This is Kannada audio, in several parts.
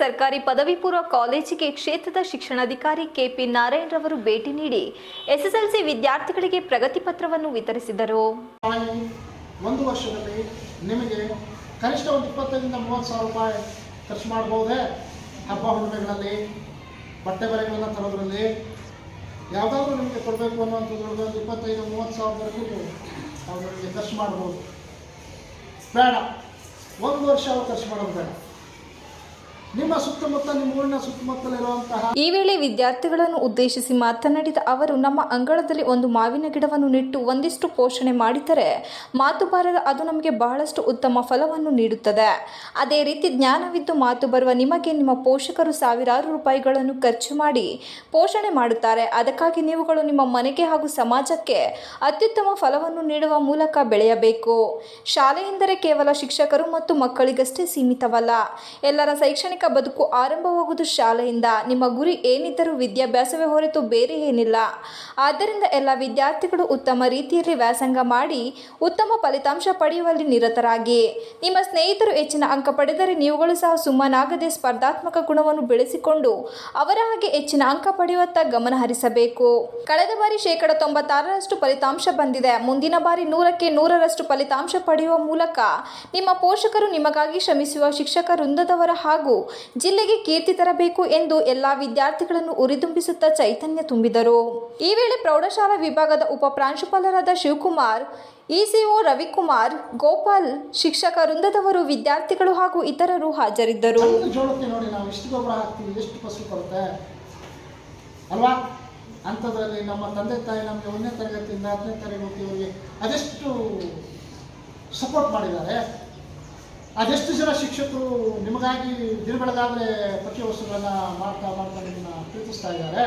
ಸರ್ಕಾರಿ ಪದವಿ ಪೂರ್ವ ಕಾಲೇಜಿಗೆ ಕ್ಷೇತ್ರದ ಶಿಕ್ಷಣಾಧಿಕಾರಿ ಕೆಪಿ ನಾರಾಯಣ್ ರವರು ಭೇಟಿ ನೀಡಿ ಎಸ್ಎಸ್ಎಲ್ಸಿ ವಿದ್ಯಾರ್ಥಿಗಳಿಗೆ ಪ್ರಗತಿ ಪತ್ರವನ್ನು ವಿತರಿಸಿದರು. ಒಂದು ವರ್ಷದಲ್ಲಿ ನಿಮಗೆ ಕನಿಷ್ಠ ಒಂದು ಇಪ್ಪತ್ತರಿಂದ ಮೂವತ್ತು ಸಾವಿರ ರೂಪಾಯಿ ಖರ್ಚು ಮಾಡಬಹುದೇ? ಹಬ್ಬ ಹುಣ್ಣಿಮೆಗಳಲ್ಲಿ ಬಟ್ಟೆ ಬರೆಗಳನ್ನು ತರೋದ್ರಲ್ಲಿ ಯಾವುದಾದ್ರೂ ನಿಮಗೆ ಕೊಡಬೇಕು ಅನ್ನುವಂಥದ್ರೊಳಗೆ ಒಂದು ಇಪ್ಪತ್ತೈದು, ಮೂವತ್ತು ಸಾವಿರದವರೆಗೂ ಅವ್ರು ನಿಮಗೆ ಖರ್ಚು ಮಾಡ್ಬೋದು ಬೇಡ. ಒಂದು ವರ್ಷ ಅವ್ರು ಖರ್ಚು ಮಾಡೋದು ಬೇಡ. ನಿಮ್ಮ ಸುತ್ತಮುತ್ತ, ನಿಮ್ಮ ಊರಿನ ಸುತ್ತಮುತ್ತಲಿರುವಂತಹ ಈ ವೇಳೆ ವಿದ್ಯಾರ್ಥಿಗಳನ್ನು ಉದ್ದೇಶಿಸಿ ಮಾತನಾಡಿದ ಅವರು, ನಮ್ಮ ಅಂಗಳದಲ್ಲಿ ಒಂದು ಮಾವಿನ ಗಿಡವನ್ನು ನೆಟ್ಟು ಒಂದಿಷ್ಟು ಪೋಷಣೆ ಮಾಡಿದರೆ ಮಾತು ಬಾರದ ಅದು ನಮಗೆ ಬಹಳಷ್ಟು ಉತ್ತಮ ಫಲವನ್ನು ನೀಡುತ್ತದೆ. ಅದೇ ರೀತಿ ಜ್ಞಾನವಿದ್ದು ಮಾತು ಬರುವ ನಿಮಗೆ ನಿಮ್ಮ ಪೋಷಕರು ಸಾವಿರಾರು ರೂಪಾಯಿಗಳನ್ನು ಖರ್ಚು ಮಾಡಿ ಪೋಷಣೆ ಮಾಡುತ್ತಾರೆ. ಅದಕ್ಕಾಗಿ ನೀವುಗಳು ನಿಮ್ಮ ಮನೆಗೆ ಹಾಗೂ ಸಮಾಜಕ್ಕೆ ಅತ್ಯುತ್ತಮ ಫಲವನ್ನು ನೀಡುವ ಮೂಲಕ ಬೆಳೆಯಬೇಕು. ಶಾಲೆಯೆಂದರೆ ಕೇವಲ ಶಿಕ್ಷಕರು ಮತ್ತು ಮಕ್ಕಳಿಗಷ್ಟೇ ಸೀಮಿತವಲ್ಲ. ಎಲ್ಲರ ಶೈಕ್ಷಣಿಕ ಬದುಕು ಆರಂಭವಾಗುವುದು ಶಾಲೆಯಿಂದ. ನಿಮ್ಮ ಗುರಿ ಏನಿದ್ದರೂ ವಿದ್ಯಾಭ್ಯಾಸವೇ ಹೊರತು ಬೇರೆ ಏನಿಲ್ಲ. ಆದ್ದರಿಂದ ಎಲ್ಲ ವಿದ್ಯಾರ್ಥಿಗಳು ಉತ್ತಮ ರೀತಿಯಲ್ಲಿ ವ್ಯಾಸಂಗ ಮಾಡಿ ಉತ್ತಮ ಫಲಿತಾಂಶ ಪಡೆಯುವಲ್ಲಿ ನಿರತರಾಗಿ. ನಿಮ್ಮ ಸ್ನೇಹಿತರು ಹೆಚ್ಚಿನ ಅಂಕ ಪಡೆದರೆ ನೀವುಗಳು ಸಹ ಸುಮ್ಮನಾಗದೆ ಸ್ಪರ್ಧಾತ್ಮಕ ಗುಣವನ್ನು ಬೆಳೆಸಿಕೊಂಡು ಅವರ ಹಾಗೆ ಹೆಚ್ಚಿನ ಅಂಕ ಪಡೆಯುವತ್ತ ಗಮನ ಹರಿಸಬೇಕು. ಕಳೆದ ಬಾರಿ ಶೇಕಡ ತೊಂಬತ್ತಾರರಷ್ಟು ಫಲಿತಾಂಶ ಬಂದಿದೆ. ಮುಂದಿನ ಬಾರಿ ನೂರಕ್ಕೆ ನೂರರಷ್ಟು ಫಲಿತಾಂಶ ಪಡೆಯುವ ಮೂಲಕ ನಿಮ್ಮ ಪೋಷಕರು ನಿಮಗಾಗಿ ಶ್ರಮಿಸುವ ಶಿಕ್ಷಕ ವೃಂದದವರ ಹಾಗೂ ಜಿಲ್ಲೆಗೆ ಕೀರ್ತಿ ತರಬೇಕು ಎಂದು ಎಲ್ಲ ವಿದ್ಯಾರ್ಥಿಗಳನ್ನು ಉರಿದುಂಬಿಸುತ್ತಾ ಚೈತನ್ಯ ತುಂಬಿದರು. ಈ ವೇಳೆ ಪ್ರೌಢಶಾಲಾ ವಿಭಾಗದ ಉಪ ಪ್ರಾಂಶುಪಾಲರಾದ ಶಿವಕುಮಾರ್, ಇಸಿಒ ರವಿಕುಮಾರ್, ಗೋಪಾಲ್, ಶಿಕ್ಷಕ ವೃಂದದವರು, ವಿದ್ಯಾರ್ಥಿಗಳು ಹಾಗೂ ಇತರರು ಹಾಜರಿದ್ದರು. ಅಂಥದ್ರಲ್ಲಿ ನಮ್ಮ ತಂದೆ ತಾಯಿ ನಮಗೆ ಒಂದನೇ ತರಗತಿಯಿಂದ ಹತ್ತನೇ ತರಗತಿವರೆಗೆ ಅದೆಷ್ಟು ಸಪೋರ್ಟ್ ಮಾಡಿದ್ದಾರೆ. ಅದೆಷ್ಟು ಜನ ಶಿಕ್ಷಕರು ನಿಮಗಾಗಿ ದಿನ ಪ್ರತಿ ಪಠ್ಯ ವಸ್ತುಗಳನ್ನು ಮಾಡ್ತಾ ಮಾಡ್ತಾ ನಿಮ್ಮನ್ನ ಪ್ರೀತಿಸ್ತಾ ಇದ್ದಾರೆ?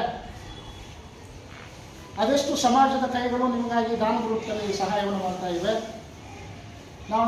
ಅದೆಷ್ಟು ಸಮಾಜದ ಕೈಗಳು ನಿಮಗಾಗಿ ದಾನದ ರೂಪದಲ್ಲಿ ಸಹಾಯವನ್ನು ಮಾಡ್ತಾ ಇವೆ? ನಾವು